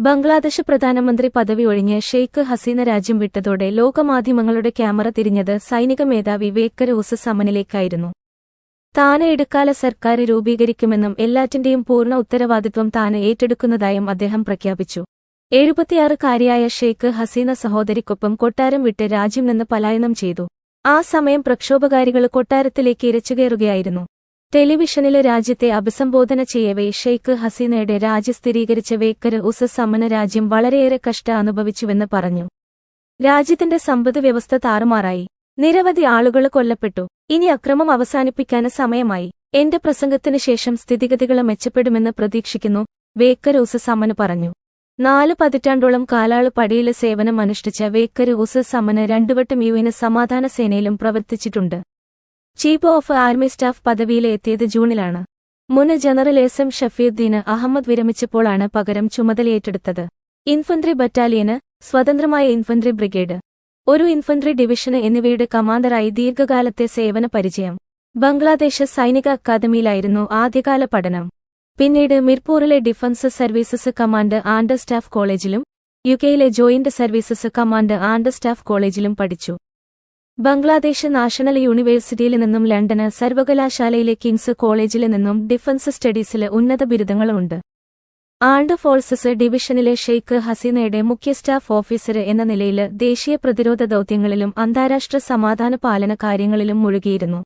ബംഗ്ലാദേശ് പ്രധാനമന്ത്രി പദവി ഒഴിഞ്ഞ് ഷെയ്ഖ് ഹസീന രാജ്യം വിട്ടതോടെ ലോകമാധ്യമങ്ങളുടെ ക്യാമറ തിരിഞ്ഞത് സൈനിക മേധാവി വേക്കർ ഉസ് സമനിലേക്കായിരുന്നു. താന് ഇടക്കാല സർക്കാർ രൂപീകരിക്കുമെന്നും എല്ലാറ്റിന്റെയും പൂർണ ഉത്തരവാദിത്വം താന് ഏറ്റെടുക്കുന്നതായും അദ്ദേഹം പ്രഖ്യാപിച്ചു. എഴുപത്തിയാറുകാരിയായ ഷെയ്ഖ് ഹസീന സഹോദരിക്കൊപ്പം കൊട്ടാരം വിട്ട് രാജ്യം നിന്ന് പലായനം ചെയ്തു. ആ സമയം പ്രക്ഷോഭകാരികൾ കൊട്ടാരത്തിലേക്ക് ഇരച്ചുകയറുകയായിരുന്നു. ടെലിവിഷനിൽ രാജ്യത്തെ അഭിസംബോധന ചെയ്യവേ ഷെയ്ഖ് ഹസീനയുടെ രാജ്യ സ്ഥിരീകരിച്ച വേക്കര് ഉസ സമന രാജ്യം വളരെയേറെ കഷ്ട അനുഭവിച്ചുവെന്ന് പറഞ്ഞു. രാജ്യത്തിന്റെ സമ്പദ് വ്യവസ്ഥ താറുമാറായി. നിരവധി ആളുകൾ കൊല്ലപ്പെട്ടു. ഇനി അക്രമം അവസാനിപ്പിക്കാന് സമയമായി. എന്റെ പ്രസംഗത്തിന് ശേഷം സ്ഥിതിഗതികൾ മെച്ചപ്പെടുമെന്ന് പ്രതീക്ഷിക്കുന്നു വേക്കര് ഉസ സമന് പറഞ്ഞു. നാല് പതിറ്റാണ്ടോളം കാലാൾ പടിയിലെ സേവനം അനുഷ്ഠിച്ച വേക്കര് ഉസ സമന് രണ്ടുവട്ടം യുവിന് സമാധാന സേനയിലും പ്രവർത്തിച്ചിട്ടുണ്ട്. ചീഫ് ഓഫ് ആർമി സ്റ്റാഫ് പദവിയിലെത്തിയത് ജൂണിലാണ്. മുൻ ജനറൽ എസ് എം ഷഫീദ്ദീന് അഹമ്മദ് വിരമിച്ചപ്പോഴാണ് പകരം ചുമതലയേറ്റെടുത്തത്. ഇൻഫൻട്രി ബറ്റാലിയന് സ്വതന്ത്രമായ ഇൻഫൻട്രി ബ്രിഗേഡ് ഒരു ഇൻഫൻട്രി ഡിവിഷന് എന്നിവയുടെ കമാൻഡറായി ദീർഘകാലത്തെ സേവന പരിചയം. ബംഗ്ലാദേശ് സൈനിക അക്കാദമിയിലായിരുന്നു ആദ്യകാല പഠനം. പിന്നീട് മിർപൂറിലെ defence services command and staff കോളേജിലും യുകെയിലെ joint services command and staff കോളേജിലും പഠിച്ചു. ബംഗ്ലാദേശ് നാഷണൽ യൂണിവേഴ്സിറ്റിയിൽ നിന്നും ലണ്ടന് സർവകലാശാലയിലെ കിങ്സ് കോളേജിൽ നിന്നും ഡിഫൻസ് സ്റ്റഡീസിൽ ഉന്നത ബിരുദങ്ങളുണ്ട്. ആൾഡ് ഫോഴ്സസ് ഡിവിഷനിലെ ഷെയ്ഖ് ഹസീനയുടെ മുഖ്യ സ്റ്റാഫ് ഓഫീസർ എന്ന നിലയിൽ ദേശീയ പ്രതിരോധ ദൌത്യങ്ങളിലും അന്താരാഷ്ട്ര സമാധാന പാലന കാര്യങ്ങളിലും മുഴുകിയിരുന്നു.